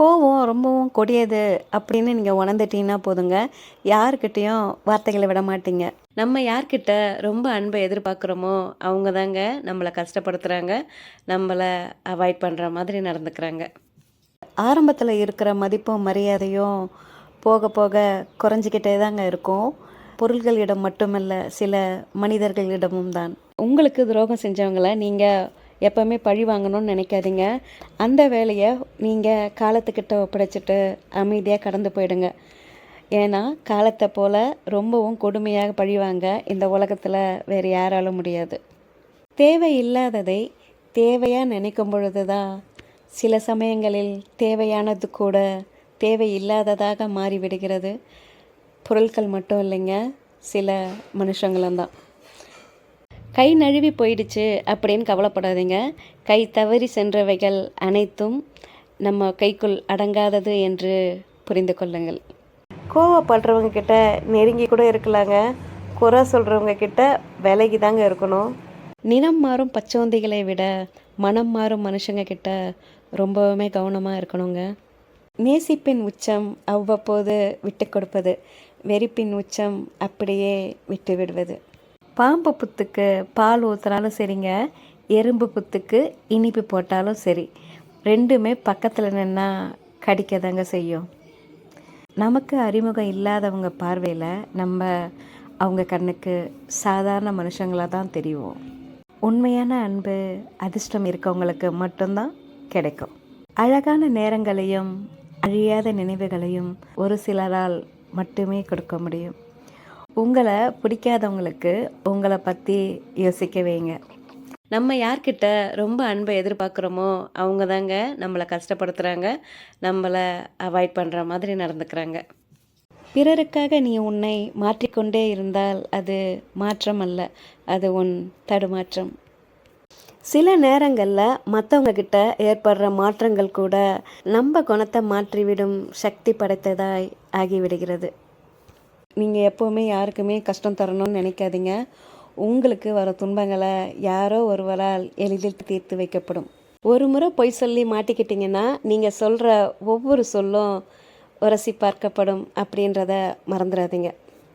கோவம் ரொம்பவும் கொடியது அப்படின்னு நீங்கள் உணர்ந்துட்டீங்கன்னா போதுங்க. யாருக்கிட்டேயும் வார்த்தைகளை விட மாட்டீங்க. நம்ம யார்கிட்ட ரொம்ப அன்பை எதிர்பார்க்குறோமோ அவங்க தாங்க நம்மளை கஷ்டப்படுத்துகிறாங்க நம்மளை அவாய்ட் பண்ணுற மாதிரி நடந்துக்கிறாங்க. ஆரம்பத்தில் இருக்கிற மதிப்பும் மரியாதையும் போக போக குறைஞ்சிக்கிட்டே தாங்க இருக்கும். பொருள்களிடம் மட்டுமல்ல சில மனிதர்களிடமும் தான் உங்களுக்கு துரோகம் செஞ்சவங்கள நீங்கள் எப்போவுமே பழி வாங்கணும்னு நினைக்காதீங்க. அந்த வேலையை நீங்கள் காலத்துக்கிட்ட ஒப்படைச்சிட்டு அமைதியாக கடந்து போயிடுங்க. ஏன்னா காலத்தை போல் ரொம்பவும் கொடுமையாக பழிவாங்க இந்த உலகத்தில் வேறு யாராலும் முடியாது. தேவையில்லாததை தேவையாக நினைக்கும் பொழுது தான் சில சமயங்களில் தேவையானது கூட தேவையில்லாததாக மாறிவிடுகிறது. பொருட்கள் மட்டும் இல்லைங்க சில மனுஷங்களும் தான் கை நழுவி போயிடுச்சு அப்படின்னு கவலைப்படாதீங்க. கை தவறி சென்றவைகள் அனைத்தும் நம்ம கைக்குள் அடங்காதது என்று புரிந்து கொள்ளுங்கள். கோவப்படுறவங்க கிட்ட நெருங்கி கூட இருக்கலாங்க. குறை சொல்கிறவங்க கிட்ட விலகி தாங்க இருக்கணும். நிறம் மாறும் பச்சோந்திகளை விட மனம் மாறும் மனுஷங்க கிட்ட ரொம்பவுமே கவனமாக இருக்கணுங்க. நேசிப்பின் உச்சம் அவ்வப்போது விட்டு கொடுப்பது வெறுப்பின் உச்சம் அப்படியே விட்டு விடுவது பாம்பு புத்துக்கு பால் ஊற்றுனாலும் சரிங்க எறும்பு புத்துக்கு இனிப்பு போட்டாலும் சரி. ரெண்டுமே பக்கத்தில் நின்னா கடிக்க தாங்க செய்யும். நமக்கு அறிமுகம் இல்லாதவங்க பார்வையில் நம்ம அவங்க கண்ணுக்கு சாதாரண மனுஷங்களாக தான் தெரியும் உண்மையான அன்பு அதிர்ஷ்டம் இருக்கவங்களுக்கு மட்டும்தான் கிடைக்கும். அழகான நேரங்களையும் அழியாத நினைவுகளையும் ஒரு சிலரால் மட்டுமே கொடுக்க முடியும். உங்களை பிடிக்காதவங்களுக்கு உங்களை பற்றி யோசிக்க வைங்க. நம்ம யார்கிட்ட ரொம்ப அன்பை எதிர்பார்க்குறோமோ அவங்க தாங்க நம்மளை கஷ்டப்படுத்துகிறாங்க நம்மளை அவாய்ட் பண்ணுற மாதிரி நடந்துக்கிறாங்க. பிறருக்காக நீ உன்னை மாற்றிக்கொண்டே இருந்தால் அது மாற்றம் அல்ல அது உன் தடுமாற்றம். சில நேரங்களில் மற்றவங்கக்கிட்ட ஏற்படுற மாற்றங்கள் கூட நம்ம குணத்தை மாற்றிவிடும் சக்தி படைத்ததாய் ஆகிவிடுகிறது. நீங்கள் எப்போவுமே யாருக்குமே கஷ்டம் தரணும்னு நினைக்காதீங்க. உங்களுக்கு வர துன்பங்களை யாரோ ஒருவரால் எளிதில் தீர்த்து வைக்கப்படும். ஒரு முறை பொய் சொல்லி மாட்டிக்கிட்டிங்கன்னா நீங்கள் சொல்கிற ஒவ்வொரு சொல்லும் உரசி பார்க்கப்படும் அப்படின்றத மறந்துடாதீங்க.